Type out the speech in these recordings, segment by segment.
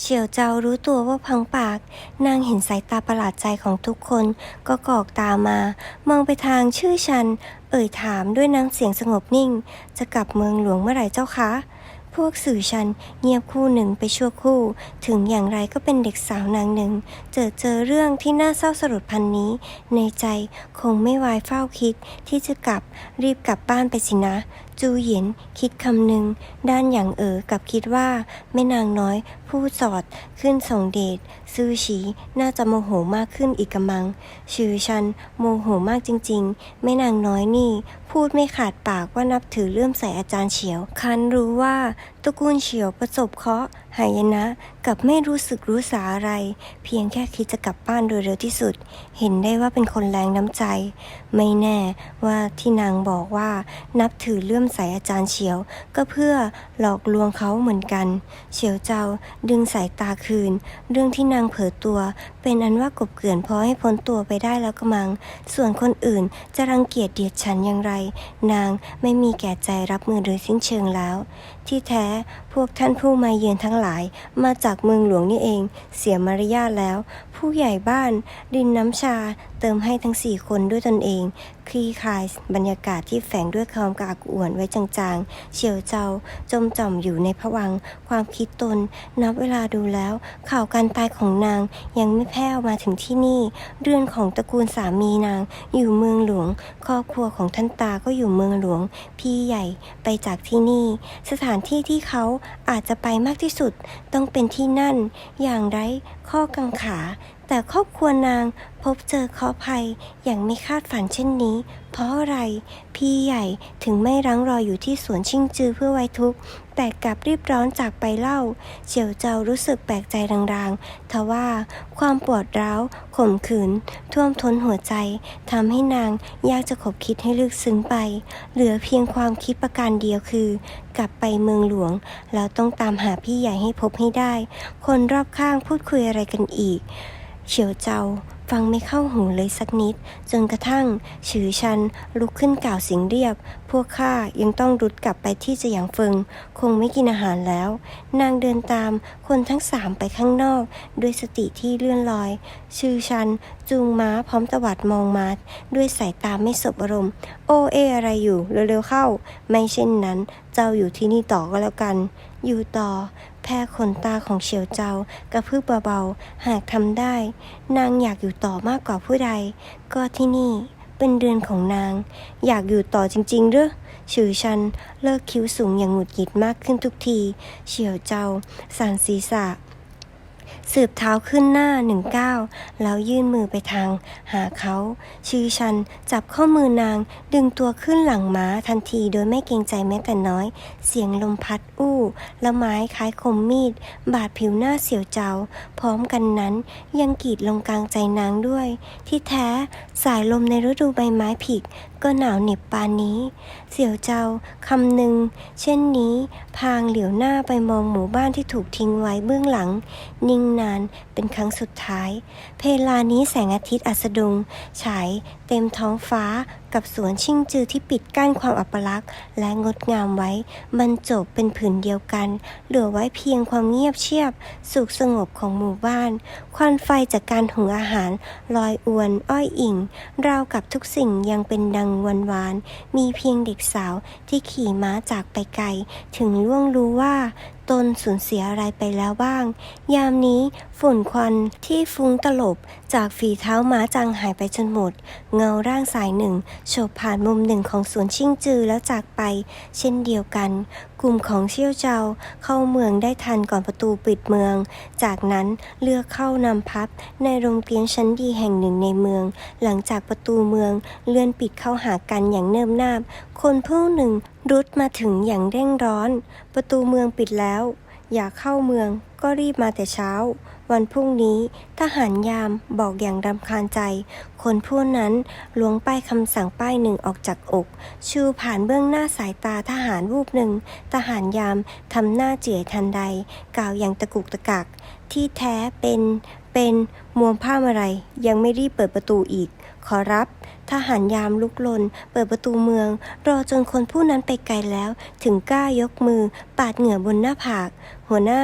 เฉียวเจ้ารู้ตัวว่าพังปาก นางเห็นสายตาประหลาดใจของทุกคนก็กอกตามามองไปทางชื่อชัน เอ่ยถามด้วยน้ำเสียงสงบนิ่ง จะกลับเมืองหลวงเมื่อไหร่เจ้าคะพวกสื่อชันเงียบคู่หนึ่งไปชั่วคู่ ถึงอย่างไรก็เป็นเด็กสาวนางหนึ่ง เจอเจอเรื่องที่น่าเศร้าสลดพันนี้ ในใจคงไม่วายเฝ้าคิดที่จะกลับรีบกลับบ้านไปสินะ จูเหยินคิดคำหนึ่งด้านอย่างเอ๋อกับคิดว่าแม่นางน้อย ผู้สอดขึ้นส่งเดชซื่อฉีน่าจะโมโหมากขึ้นอีกกำมัง ชื่อชันโมโหมากจริงๆแม่นางน้อยนี่ พูดไม่ขาดปากว่านับถือเลื่อมใสอาจารย์เฉียว คันรู้ว่าตระกูลเฉียวประสบเคราะห์หายนะกับไม่รู้สึกรู้สาอะไร เพียงแค่คิดจะกลับบ้านโดยเร็วที่สุด เห็นได้ว่าเป็นคนแรงน้ำใจ ไม่แน่ว่าที่นางบอกว่านับถือเลื่อมใสอาจารย์เฉียว ก็เพื่อหลอกลวงเขาเหมือนกัน เฉียวเจ้าดึงสายตาคืน เรื่องที่นางเผลอตัวเป็นอันว่ากบเกลื่อนพอให้พ้นตัวไปได้แล้วกระมัง ส่วนคนอื่นจะรังเกียจเดียดฉันอย่างไร นางไม่มีแก่ใจรับมือโดยสิ้นเชิงแล้ว ที่แท้พวกท่านผู้มาเยือนทั้งหลาย มาจากเมืองหลวงนี่เอง เสียมารยาทแล้ว ผู้ใหญ่บ้านดินน้ำชาเติมให้ทั้งสี่คนด้วยตนเองคลี่คลายบรรยากาศที่แฝงด้วยความกระอักอ่วนไว้จางๆ เฉียวเจ้าจมจ่อมอยู่ในผวังความคิดตน นับเวลาดูแล้ว ข่าวการตายของนางยังไม่แพร่มาถึงที่นี่ เรือนของตระกูลสามีนาง อยู่เมืองหลวง ครอบครัวของท่านตาก็อยู่เมืองหลวง พี่ใหญ่ไปจากที่นี่ สถานที่ที่เขาอาจจะไปมากที่สุด ต้องเป็นที่นั่น อย่างไร้ข้อกังขา แต่ครอบครัวนางพบเจอเคราะห์ภัยอย่างไม่คาดฝันเช่นนี้ เพราะอะไร พี่ใหญ่ถึงไม่รั้งรออยู่ที่สวนชิงจือเพื่อไว้ทุกข์ แต่กลับรีบร้อนจากไปเล่า เฉียวเจ้ารู้สึกแปลกใจรางๆ ทว่าความปวดร้าวข่มขืน ท่วมท้นหัวใจทำให้นางยากจะขบคิดให้ลึกซึ้งไป เหลือเพียงความคิดประการเดียวคือ กลับไปเมืองหลวงแล้วต้องตามหาพี่ใหญ่ให้พบให้ได้ คนรอบข้างพูดคุยอะไรกันอีก เฉียวเจ้า ฟังไม่เข้าหูเลยสักนิด จนกระทั่งฉือชันลุกขึ้นกล่าวเสียงเรียบ พวกข้ายังต้องรุดกลับไปที่จะหยางเฟิง คงไม่กินอาหารแล้ว นางเดินตามคนทั้งสามไปข้างนอก ด้วยสติที่เลื่อนลอยชื่อชันจูงม้าพร้อมตวัดมองมาด้วยสายตาไม่สบอารมณ์ โอเออะไรอยู่เร็วๆเข้า ไม่เช่นนั้น เจ้าอยู่ที่นี่ต่อก็แล้วกัน อยู่ต่อ แพ่ขนตาของเฉียวเจ้ากระพือเบาๆ หากทำได้ นางอยากอยู่ต่อมากกว่าผู้ใด ก็ที่นี่เป็นเดือนของนาง อยากอยู่ต่อจริงๆหรือชื่อฉันเลิกคิ้วสูงอย่างหงุดหงิดมากขึ้นทุกที เฉียวเจ้าสันศีรษะ สืบเท้าขึ้นหน้าหนึ่งก้าวแล้วยื่นมือไปทาง หาเขา ชื่อชันจับข้อมือนาง ดึงตัวขึ้นหลังม้าทันทีโดยไม่เกรงใจแม้แต่น้อย เสียงลมพัดอู้และไม้คล้ายคมมีด บาดผิวหน้าเสียวเจ้าพร้อมกันนั้นยังกรีดลงกลางใจนางด้วย ที่แท้สายลมในฤดูใบไม้ผลิก็หนาวเหน็บปานนี้ เสี่ยวเจ้าคำหนึ่ง เช่นนี้ พางเหลียวหน้าไปมองหมู่บ้านที่ถูกทิ้งไว้เบื้องหลัง นิ่งนานเป็นครั้งสุดท้าย เพลานี้แสงอาทิตย์อัสดงฉายเต็มท้องฟ้า กับสวนชิงจือที่ปิดกั้นความอัปลักษณ์ และงดงามไว้บรรจบเป็นผืนเดียวกัน เหลือไว้เพียงความเงียบเชียบ สุขสงบของหมู่บ้าน ควันไฟจากการหุงอาหารลอยอวนอ้อยอิ่งราวกับทุกสิ่งยังเป็นดังวันวาน มีเพียงเด็กสาวที่ขี่ม้าจากไปไกล ถึงล่วงรู้ว่าตนสูญเสียอะไรไปแล้วบ้าง ยามนี้ฝุ่นควันที่ฟุ้งตลบจากฝีเท้าม้าจางหายไปจนหมด เงาร่างสายหนึ่งโฉบผ่านมุมหนึ่งของสวนชิงจือแล้วจากไป เช่นเดียวกัน กลุ่มของเชี่ยวเจ้าเข้าเมืองได้ทันก่อนประตูปิดเมือง จากนั้นเลือกเข้านำพับในโรงเรียนชั้นดีแห่งหนึ่งในเมือง หลังจากประตูเมืองเลื่อนปิดเข้าหากันอย่างเนิ่มนาบ คนผู้หนึ่งรุดมาถึงอย่างเร่งร้อน ประตูเมืองปิดแล้ว อยากเข้าเมืองก็รีบมาแต่เช้า วันพรุ่งนี้ทหารยามบอกอย่างรำคาญใจ คนผู้นั้นล้วงป้ายคำสั่งป้ายหนึ่งออกจากอก ชูผ่านเบื้องหน้าสายตาทหารรูปหนึ่ง ทหารยามทำหน้าเจียทันใด กล่าวอย่างตะกุกตะกัก ที่แท้เป็น เป็นมวมผ้าอะไร ยังไม่รีบเปิดประตูอีก ขอรับ ทหารยามลุกลน เปิดประตูเมือง รอจนคนผู้นั้นไปไกลแล้ว ถึงกล้ายกมือ ปาดเหงื่อบนหน้าผาก หัวหน้า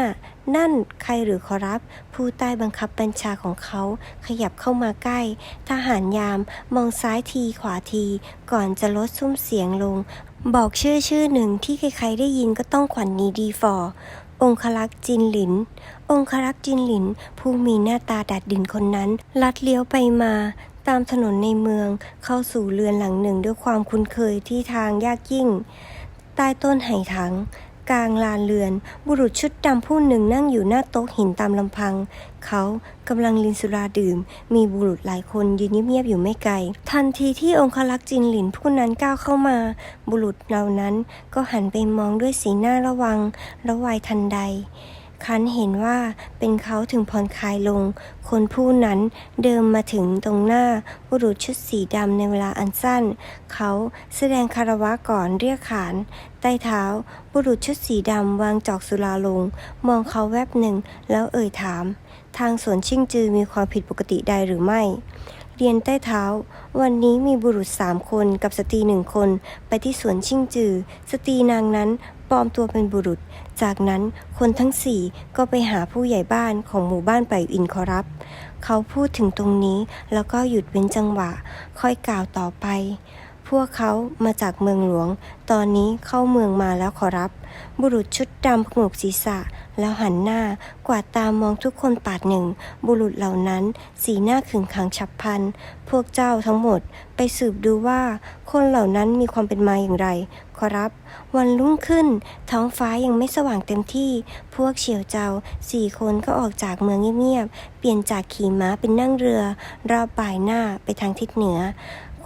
นั่นใครหรือขอรับ ผู้ใต้บังคับบัญชาของเขา ขยับเข้ามาใกล้ ทหารยาม มองซ้ายทีขวาที ก่อนจะลดซุ้มเสียงลง บอกชื่อชื่อหนึ่งที่ใครๆได้ยินก็ต้องขวัญนนี้ดีฟอร์องคลักษ์จินหลิน องครักษ์จินหลิน ผู้มีหน้าตาดัดดินคนนั้น ลัดเลี้ยวไปมา ตามถนนในเมืองเข้าสู่เรือนหลังหนึ่งด้วยความคุ้นเคยที่ทางยากยิ่ง ใต้ต้นไหถัง กลางลานเรือน บุรุษชุดดำผู้หนึ่งนั่งอยู่หน้าโต๊ะหินตามลำพัง เขากำลังลินสุราดื่ม มีบุรุษหลายคนยืนเงียบๆอยู่ไม่ไกล ทันทีที่องคลักษ์จินหลินผู้นั้นก้าวเข้ามา บุรุษเหล่านั้นก็หันไปมองด้วยสีหน้าระวัง ระวัยทันใด คันเห็นว่าเป็นเขาถึงผ่อนคลายลง คนผู้นั้นเดินมาถึงตรงหน้าบุรุษชุดสีดำในเวลาอันสั้น เขาแสดงคารวะก่อนเรียกขาน ใต้เท้า บุรุษชุดสีดำวางจอกสุราลง มองเขาแวบหนึ่งแล้วเอ่ยถาม ทางสวนชิ่งจือมีความผิดปกติใดหรือไม่เรียนใต้เท้า วันนี้มีบุรุษสามคนกับสตรีหนึ่งคน ไปที่สวนชิ่งจือ สตรีนางนั้น ปลอมตัวเป็นบุรุษ จากนั้นคนทั้งสี่ก็ไปหาผู้ใหญ่บ้านของหมู่บ้านไปอินขอรับ เขาพูดถึงตรงนี้แล้วก็หยุดเว้นจังหวะ ค่อยกล่าวต่อไป พวกเขามาจากเมืองหลวง ตอนนี้เข้าเมืองมาแล้วขอรับ บุรุษชุดดำผงกศีรษะ แล้วหันหน้ากวาดตามองทุกคนปาดหนึ่ง บุรุษเหล่านั้น สีหน้าขึงขังฉับพลัน พวกเจ้าทั้งหมดไปสืบดูว่า คนเหล่านั้นมีความเป็นมาอย่างไร ขอรับ วันรุ่งขึ้น ท้องฟ้ายังไม่สว่างเต็มที่ พวกเฉียวเจ้าสี่คนก็ออกจากเมืองเงียบๆ เปลี่ยนจากขี่ม้าเป็นนั่งเรือ รอบบ่ายหน้าไปทางทิศเหนือ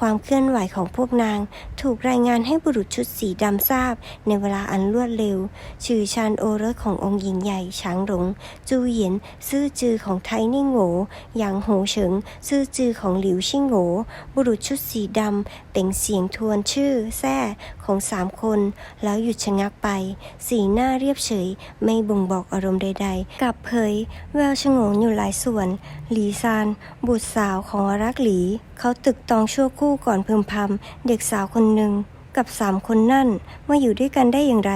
ความเคลื่อนไหวของพวกนาง ถูกรายงานให้บุรุษชุดสีดำทราบ ในเวลาอันรวดเร็ว ชื่อชานโอรสขององค์หญิงใหญ่ช้างหลง จูเหยียน ซื่อจือของไทนิ่งโหงหยางโหเฉิง ซื่อจือของหลิวชิงโหงบุรุษชุดสีดำเป่งเสียงทวนชื่อ แซ่ของสามคน แล้วหยุดชะงักไป สีหน้าเรียบเฉย ไม่บ่งบอกอารมณ์ใด ๆ กับเผย แววชงงอยู่หลายส่วน หลีซาน บุตรสาวของรักหลี เขาตึกตองชั่วครู่ก่อนพึมพำเด็กสาวคนหนึ่งกับสามคนนั่นมาอยู่ด้วยกันได้อย่างไร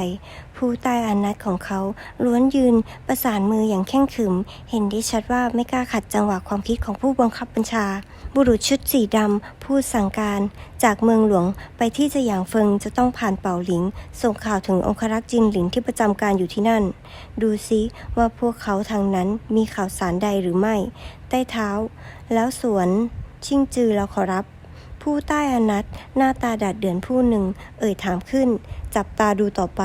ผู้ใต้อานัตของเขาล้วนยืนประสานมืออย่างแข็งขึม เห็นได้ชัดว่าไม่กล้าขัดจังหวะความคิดของผู้บังคับบัญชา บุรุษชุดสีดำพูดสั่งการ จากเมืองหลวงไปที่จะหยางเฟิงจะต้องผ่านเป่าหลิง ส่งข่าวถึงองครักษ์จินหลิงที่ประจำการอยู่ที่นั่น ดูซิว่าพวกเขาทางนั้นมีข่าวสารใดหรือไม่ ใต้เท้า แล้วสวน ชิงจือแล้วขอรับ ผู้ใต้อนัตหน้าตาดัดเดือนผู้หนึ่ง เอ่ยถามขึ้น จับตาดูต่อไป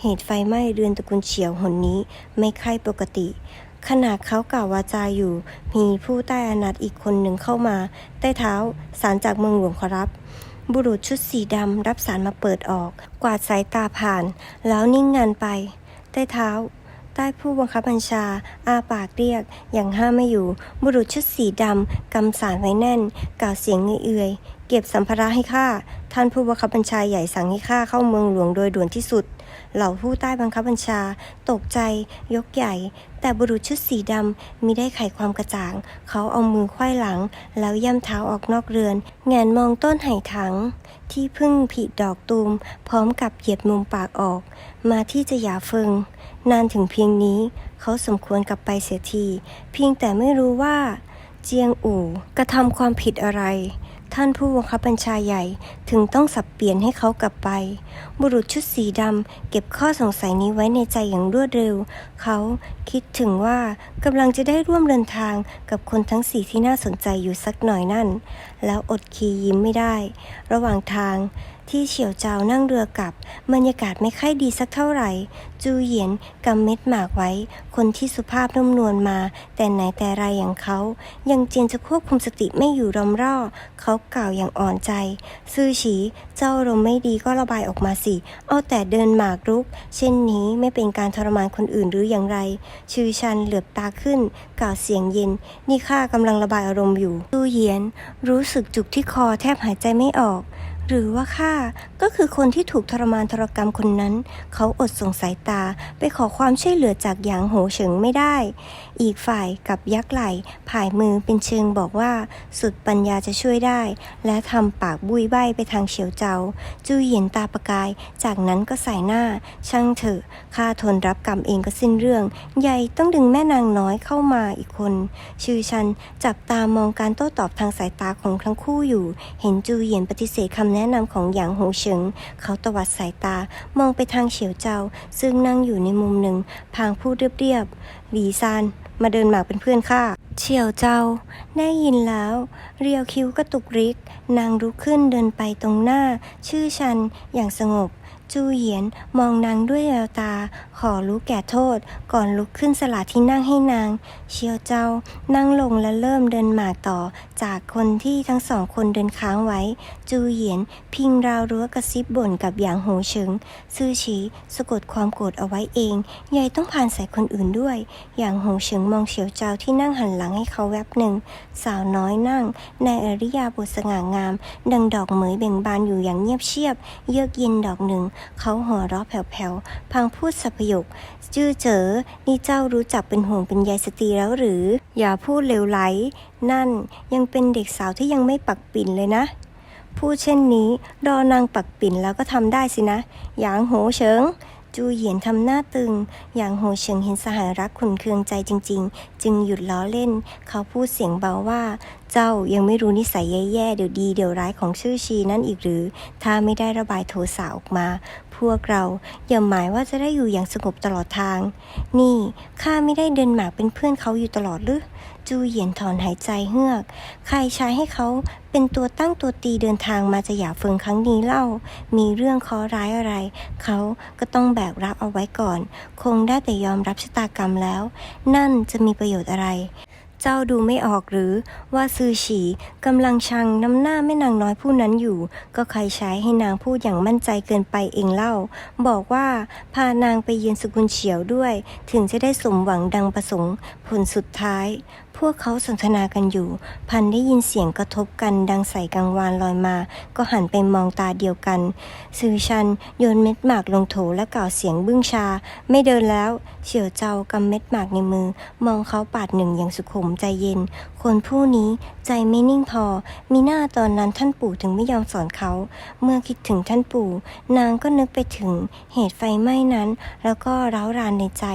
เหตุไฟไหม้เรือนตระกูลเฉียวหนนี้ ไม่ใคร่ปกติ ขณะเขากล่าววาจาอยู่ มีผู้ใต้อนัตอีกคนหนึ่งเข้ามา ใต้เท้า สารจากเมืองหลวงขอรับ บุรุษชุดสีดำรับสารมาเปิดออก กวาดสายตาผ่าน แล้วนิ่งงันไป ใต้เท้าใต้ผู้บังคับบัญชา อาปากเรียก อย่างห้ามไม่อยู่ บุรุษชุดสีดำกำสารไว้แน่น กล่าวเสียงเอื่อย เก็บสัมภาระให้ข้า ท่านผู้บังคับบัญชาใหญ่สั่งให้ข้าเข้าเมืองหลวงโดยด่วนที่สุด เหล่าผู้ใต้บังคับบัญชา ตกใจ ยกใหญ่ แต่บุรุษชุดสีดำมิได้ไขความกระจ่าง เขาเอามือควายหลัง แล้วย่ำเท้าออกนอกเรือน แงนมองต้นไห่ถัง ที่พึ่งผลิดอกตูม พร้อมกับเหยียดมุมปากออก มาที่จะหยาเฟิง นานถึงเพียงนี้ เขาสมควรกลับไปเสียที เพียงแต่ไม่รู้ว่า เจียงอู่กระทำความผิดอะไร ท่านผู้บังคับบัญชาใหญ่ถึงต้องสับเปลี่ยนให้เขากลับไป บุรุษชุดสีดำเก็บข้อสงสัยนี้ไว้ในใจอย่างรวดเร็ว เขาคิดถึงว่า กำลังจะได้ร่วมเดินทางกับคนทั้งสี่ที่น่าสนใจอยู่สักหน่อยนั่น แล้วอดคียิ้มไม่ได้ ระหว่างทางที่เฉียวเจ้านั่งเรือกลับบรรยากาศไม่ค่อยดีสักเท่าไหร่ จูเหยียนกำเม็ดหมากไว้ คนที่สุภาพนุ่มนวลมา แต่ไหนแต่ไรอย่างเขา ยังเจียนจะควบคุมสติไม่อยู่รอมร่อ เขากล่าวอย่างอ่อนใจ ซื่อฉีเจ้าอารมณ์ไม่ดีก็ระบายออกมาสิ เอาแต่เดินหมากรุก เช่นนี้ไม่เป็นการทรมานคนอื่นหรืออย่างไร ชื่อชันเหลือบตาขึ้น กล่าวเสียงเย็น นี่ข้ากำลังระบายอารมณ์อยู่ตู้เยียน รู้สึกจุกที่คอแทบหายใจไม่ออก หรือว่าข้า ก็คือคนที่ถูกทรมานทรกรรมคนนั้น เขาอดส่งสายตาไปขอความช่วยเหลือจากหยางโหเฉิงไม่ได้ อีกฝ่ายกับยักไหล่ผายมือเป็นเชิงบอกว่า สุดปัญญาจะช่วยได้ และทำปากบุยใบไปทางเฉียวเจาจูเหยียนตาประกาย จากนั้นก็ใส่หน้า ช่างเถอะข้าทนรับกรรมเองก็สิ้นเรื่อง ใหญ่ต้องดึงแม่นางน้อยเข้ามาอีกคน ชื่อฉันจับตามองการโต้ตอบทางสายตาของทั้งคู่อยู่ เห็นจูเหยียนปฏิเสธคำแนะนำของหยางโหเฉิงเขาตวัดสายตามองไปทางเฉียวเจาซึ่งนั่งอยู่ในมุมหนึ่ง พางพูดเรียบๆหลีซานมาเดินหมากเป็นเพื่อนข้าเฉียวเจ้า ได้ยินแล้ว เรียวคิ้วกระตุกริก นางลุกขึ้นเดินไปตรงหน้า ชื่อชันอย่างสงบ จูเหยียนมองนางด้วยแววตา ขอรู้แก่โทษ ก่อนลุกขึ้นสละที่นั่งให้นาง เชียวเจ้านั่งลงและเริ่มเดินหมากต่อ จากคนที่ทั้งสองคนเดินค้างไว้ จูเหยียนพิงราวรั้วกระซิบบ่นกับหยางโหเฉิงซื่อฉีสะกดความโกรธเอาไว้เองยายต้องผ่านใส่คนอื่นด้วยอย่างโหเฉิงมองเฉียวเจ้าที่นั่งหันหลังให้เขาแวบหนึ่ง สาวน้อยนั่ง ในอริยาบทสง่างาม ดังดอกเหมยเบ่งบานอยู่อย่างเงียบเชียบ เยือกเย็นดอกหนึ่งเขาหัวเราะแผ่วๆ พังพูดสัพยกจื้อเจอนี่เจ้ารู้จักเป็นห่วงเป็นใยสตรีแล้วหรือ อย่าพูดเลวไหล นั่นยังเป็นเด็กสาวที่ยังไม่ปักปิ่นเลยนะ พูดเช่นนี้ รอนางปักปิ่นแล้วก็ทำได้สินะ อย่างโหเฉิง จูเหยียนทำหน้าตึง อย่างโหเฉิงเห็นสหายรักขุนเคืองใจจริง ๆ จึงหยุดล้อเล่น เขาพูดเสียงเบาว่า เจ้ายังไม่รู้นิสัยแย่ๆเดี๋ยวดีเดี๋ยวร้ายของชื่อชีนั่นอีกหรือ ถ้าไม่ได้ระบายโทสะออกมา พวกเรา อย่าหมายว่าจะได้อยู่อย่างสงบตลอดทาง นี่ข้าไม่ได้เดินหมากเป็นเพื่อนเขาอยู่ตลอดหรือ จูเหยียนถอนหายใจเฮือก ใครใช้ให้เขาเป็นตัวตั้งตัวตีเดินทางมาจะหย่าเฟิงครั้งนี้เล่า มีเรื่องเคราะห์ร้ายอะไร เขาก็ต้องแบกรับเอาไว้ก่อน คงได้แต่ยอมรับชะตากรรมแล้ว นั่นจะมีประโยชน์อะไร เจ้าดูไม่ออกหรือว่าซือฉีกำลังชังน้ำหน้าแม่นางน้อยผู้นั้นอยู่ ก็ใครใช้ให้นางพูดอย่างมั่นใจเกินไปเองเล่า บอกว่าพานางไปเยือนสกุลเฉียวด้วย ถึงจะได้สมหวังดังประสงค์ผลสุดท้าย พวกเขาสนทนากันอยู่ พันได้ยินเสียงกระทบกันดังใส่กังวานลอยมา ก็หันไปมองตาเดียวกัน ซือชันโยนเม็ดหมากลงโถและกล่าวเสียงบึ้งชา ไม่เดินแล้ว เฉียวเจ้ากำเม็ดหมากในมือ มองเขาปาดหนึ่งอย่างสุขุมใจเย็น คนผู้นี้ใจไม่นิ่งพอ มีหน้าตอนนั้นท่านปู่ถึงไม่ยอมสอนเขา เมื่อคิดถึงท่านปู่ นางก็นึกไปถึงเหตุไฟไหม้นั้น แล้วก็ร้าวรานในใจ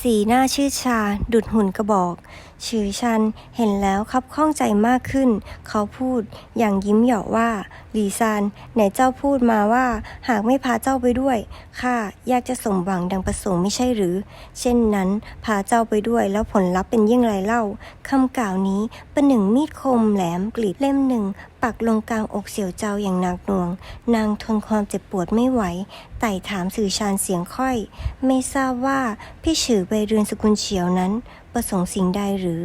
สีหน้าชื่อชา ดุดหุ่นกระบอกชื่อชันเห็นแล้วคับข้องใจมากขึ้น เขาพูดอย่างยิ้มหยาะว่าหลีซานไหนเจ้าพูดมาว่า หากไม่พาเจ้าไปด้วยข้าอยากจะสมหวังดังประสงค์ไม่ใช่หรือ เช่นนั้นพาเจ้าไปด้วยแล้วผลลัพธ์เป็นยิ่งไรเล่าคำกล่าวนี้เป็นหนึ่งมีดคมแหลมกรีดเล่มหนึ่งปักลงกลางอกเสี่ยวเจ้าอย่างหนักหน่วง นางทนความเจ็บปวดไม่ไหวไต่ถามสื่อชานเสียงค่อย ไม่ทราบว่าพี่ฉือไปเรือนสกุลเฉียวนั้น ประสงค์สิ่งใดหรือ